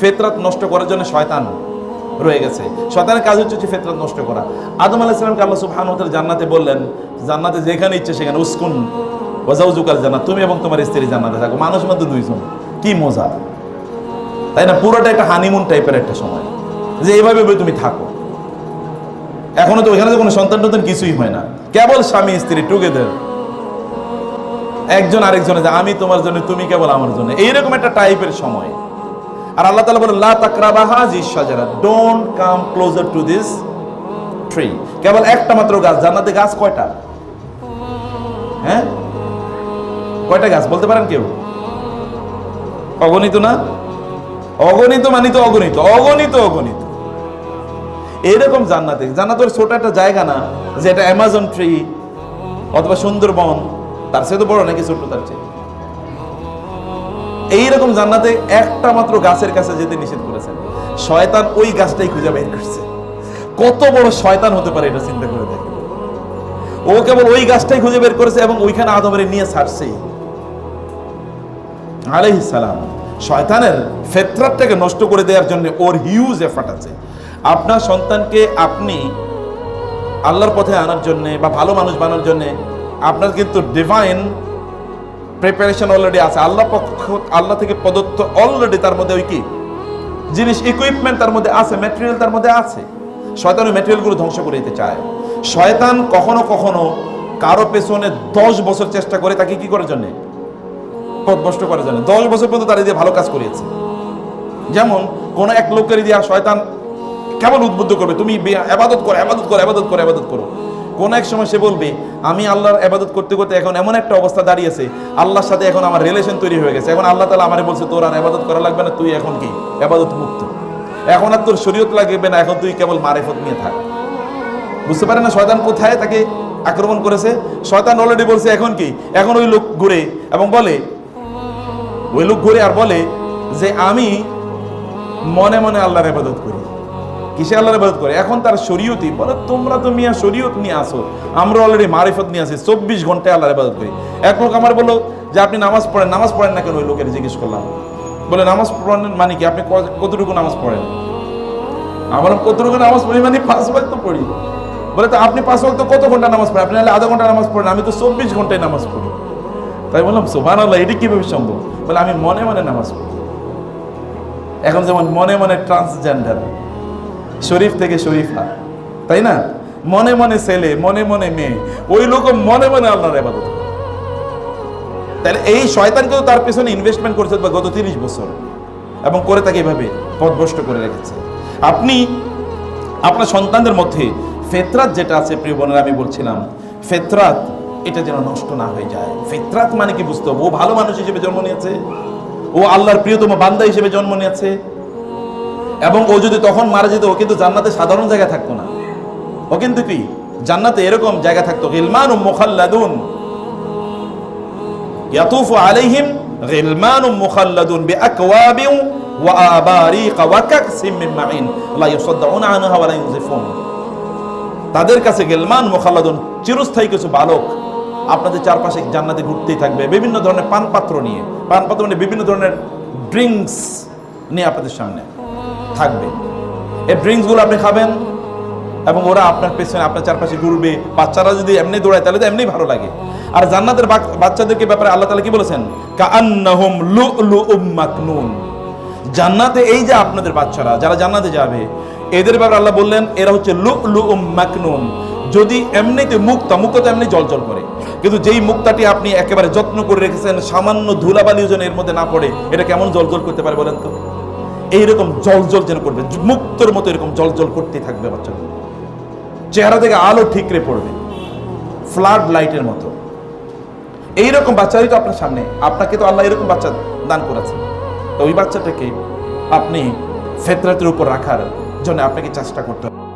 ফেতরাত নষ্ট করার জন্য শয়তান রয়ে গেছে। শয়তানের কাজ হচ্ছে ফেতরাত নষ্ট করা। আদম আলাহ ইসলামকে আল্লাহ সুবহানাহু জান্নাতে বললেন, জান্নাতে যেখানে ইচ্ছে সেখানে, উসকুন ওয়াজাউজুকাল জান্নাত, তুমি এবং তোমার স্ত্রী জান্নাতে থাকো। মানুষ মধ্যে দুইজন। কি মজা। তাই না? পুরোটা একটা হানিমুন টাইপের একটা সময়। যে এইভাবে তুমি থাকো। এখনও তো ওইখানে তো কোনো সন্তান টন্তান কিছুই হয় না। কেবল স্বামী, স্ত্রী টুগেদার একজন আরেকজনে যে, আমি তোমার জন্য, তুমি কেবল আমার জন্য। এইরকম একটা টাইপের সময়। আর আল্লাহ তাআলা বলেন, লা তাকরাবাহা জিশাজারা don't come closer to this tree কেবল একটা মাত্র গাছ, জান্নাতে গাছ কয়টা? হ্যাঁ? কয়টা গাছ, বলতে পারেন কেউ? অগণিত না? অগণিত মানে তো অগণিত অগণিত অগণিত। এইরকম জান্নাতে, জান্নাতের ছোট একটা জায়গা না, যে এটা অ্যামাজন ট্রি অথবা সুন্দরবন, তার চেয়ে তো বড় নাকি ছোট্ট তার চেয়ে? এইরকম জান্নাতে একটা মাত্র গাছের কাছে যেতে নিষেধ করেছেন। শয়তান ওই গাছটাই খুঁজে বের করছে। কত বড় শয়তান হতে পারে এটা চিন্তা করে দেখে ও কেবল ওই গাছটাই খুঁজে বের করেছে এবং ওইখানে আদমের নিয়ে ছাড়ছেই। আলাইহিস সালাম। শয়তানের ফেতরাতটাকে নষ্ট করে দেওয়ার জন্য ওর হিউজ এফার্ট আছে। আপনার সন্তানকে আপনি আল্লাহর পথে আনার জন্য বা ভালো মানুষ বানার জন্য আপনার কিন্তু ডিভাইন প্রিপারেশন অলরেডি আছে। আল্লাহ পক্ষ আল্লাহ থেকে প্রদত্ত অলরেডি তার মধ্যে ওই কি? জিনিস ইকুইপমেন্ট তার মধ্যে আছে ম্যাটেরিয়াল তার মধ্যে আছে। শয়তান ওই ম্যাটেরিয়ালগুলো ধ্বংস করে দিতে চায়। শয়তান কখনো কখনো কারও পেছনে দশ বছর চেষ্টা করে তাকে কি করার জন্যে? পথভ্রষ্ট করার জন্য। দশ বছর পর্যন্ত তারা দিয়ে ভালো কাজ করিয়েছে। যেমন, কোন এক লোকের দিয়া শয়তান কেমন উদ্বুদ্ধ করবে? তুমি আবাদত করো আবাদত করো আবাদত করো আবাদত করো। কোন এক সময় সে বলবে, আমি আল্লাহর আবাদত করতে করতে এখন এমন একটা অবস্থা দাঁড়িয়েছে, আল্লাহর সাথে এখন আমার রিলেশন তৈরি হয়ে গেছে। এখন আল্লাহ তালা আমারে বলছে, তোর আর আবাদত করা লাগবে না, তুই এখন কি? আবাদত মুক্ত। এখন আর তোর শরীয়ত লাগবে না, এখন তুই কেবল মারেফত নিয়ে থাক। বুঝতে পারে না শয়তান কোথায় তাকে আক্রমণ করেছে? শয়তান অলরেডি বলছে, এখন কি? এখন ওই লোক ঘুরে। এবং বলে, ওই লোক ঘুরে আর বলে যে, আমি মনে মনে আল্লাহর ইবাদত করি। কিসে আল্লাহর ইবাদত করে। এখন তার শরীয়তি বলে তোমরা তো মিয়া শরীয়ত নিয়ে আসো। আমরা অলরেডি মারিফত নিয়ে আসি, চব্বিশ ঘন্টায় আল্লাহর ইবাদত করি। এক লোক আমার বলল, যে আপনি নামাজ পড়েন নামাজ পড়েন না কেন? ওই লোকের জিজ্ঞেস করলাম। বলে, নামাজ পড়েন মানে কি? আপনি কতটুকু নামাজ পড়েন? আমার কতটুকু নামাজ পড়ি মানে পাঁচ ওয়াক্ত পড়ি। বলে, তো আপনি পাঁচ ওয়াক্ত কত ঘণ্টা নামাজ পড়েন? আপনি আধা ঘণ্টা নামাজ পড়েন, আমি তো চব্বিশ ঘন্টায় নামাজ পড়ি। তাই বললাম সোহান আল্লাহ এটি কীভাবে সম্ভব? বলে, আমি মনে মনে নামাজ পড়ি। এখন যেমন মনে মনে ট্রান্সজেন্ডার শরীফ থেকে শরীফা তাই না? মনে মনে ছেলে, মনে মনে মেয়ে, ওই লোক মনে মনে আল্লাহর আবাদত তাহলে এই শয়তানকেও তার পেছনে ইনভেস্টমেন্ট করেছে বা গত তিরিশ বছর। এবং করে তাকে এভাবে পথভ্রষ্ট করে রেখেছে। আপনি, আপনার সন্তানদের মধ্যে ফেতরাত যেটা আছে, প্রিয় বোনেরা, আমি বলছিলাম, ফেতরাত এটা যেন নষ্ট না হয়ে যায়। ফেতরাত মানে কি বুঝতে হবে? ও ভালো মানুষ হিসেবে জন্ম নিয়েছে। ও আল্লাহর প্রিয়তম বান্দা হিসেবে জন্ম নিয়েছে। এবং ও যদি তখন মারা যেত, ও কিন্তু জান্নাতে সাধারণ জায়গায় থাকতো না। ও কিন্তু কি? জান্নাতে এরকম জায়গা থাকতো। গিলমান মুখাল্লাদুন। ইয়াতুফু আলাইহিম গিলমান মুখাল্লাদুন বিআকওয়াবিন ওয়া আবারিক ওয়া কাকসিম মিন মাইন লা ইউসাদদাউনা আনহা ওয়া লা ইউনজিফুন। তাদের কাছে গেলমান মোখাল্লাদুন চিরস্থায়ী কিছু বালক আপনাদের চারপাশে জান্নাতে ঘুরতেই থাকবে। বিভিন্ন ধরনের পানপাত্র নিয়ে, পানপাত্র মানে বিভিন্ন ধরনের ড্রিঙ্কস নিয়ে আপনাদের সামনে। থাকবে। এই ড্রিঙ্কসগুলো আপনি খাবেন এবং ওরা আপনার পেছনে, আপনার চারপাশে ঘুরবে। বাচ্চারা যদি এমনি দৌড়ায়, তাহলে তো এমনি ভালো লাগে। আর জান্নাতের বাচ্চাদেরকে ব্যাপারে আল্লাহ তালা কি বলেছেন? কাআন্নাহুম লুলুউম মাকনুন। জান্নাতে এই যে আপনাদের বাচ্চারা, যারা জান্নাতে যাবে, এদের ব্যাপারে আল্লাহ বললেন, এরা হচ্ছে লুলুউম মাকনুন। যদি এমনিতে মুক্তা মুক্তা তো এমনি জলজল করে। কিন্তু যেই মুক্তাটি আপনি একেবারে যত্ন করে রেখেছেন, সামান্য ধুলাবালিও যেন এর মধ্যে না পড়ে, এটা কেমন জলজল করতে পারে বলেন তো? এইরকম জল জল যেন করবে, মুক্তর মতো এরকম জল জল করতে থাকবে বাচ্চাগুলো চেহারা থেকে আলো ঠিকরে পড়বে ফ্লাড লাইটের মতো। এইরকম বাচ্চারই তো আপনার সামনে, আপনাকে তো আল্লাহ এরকম বাচ্চা দান করেছেন। তো ওই বাচ্চাটাকে আপনি ফেতরাতের উপর রাখার জন্য আপনাকে চেষ্টা করতে হবে।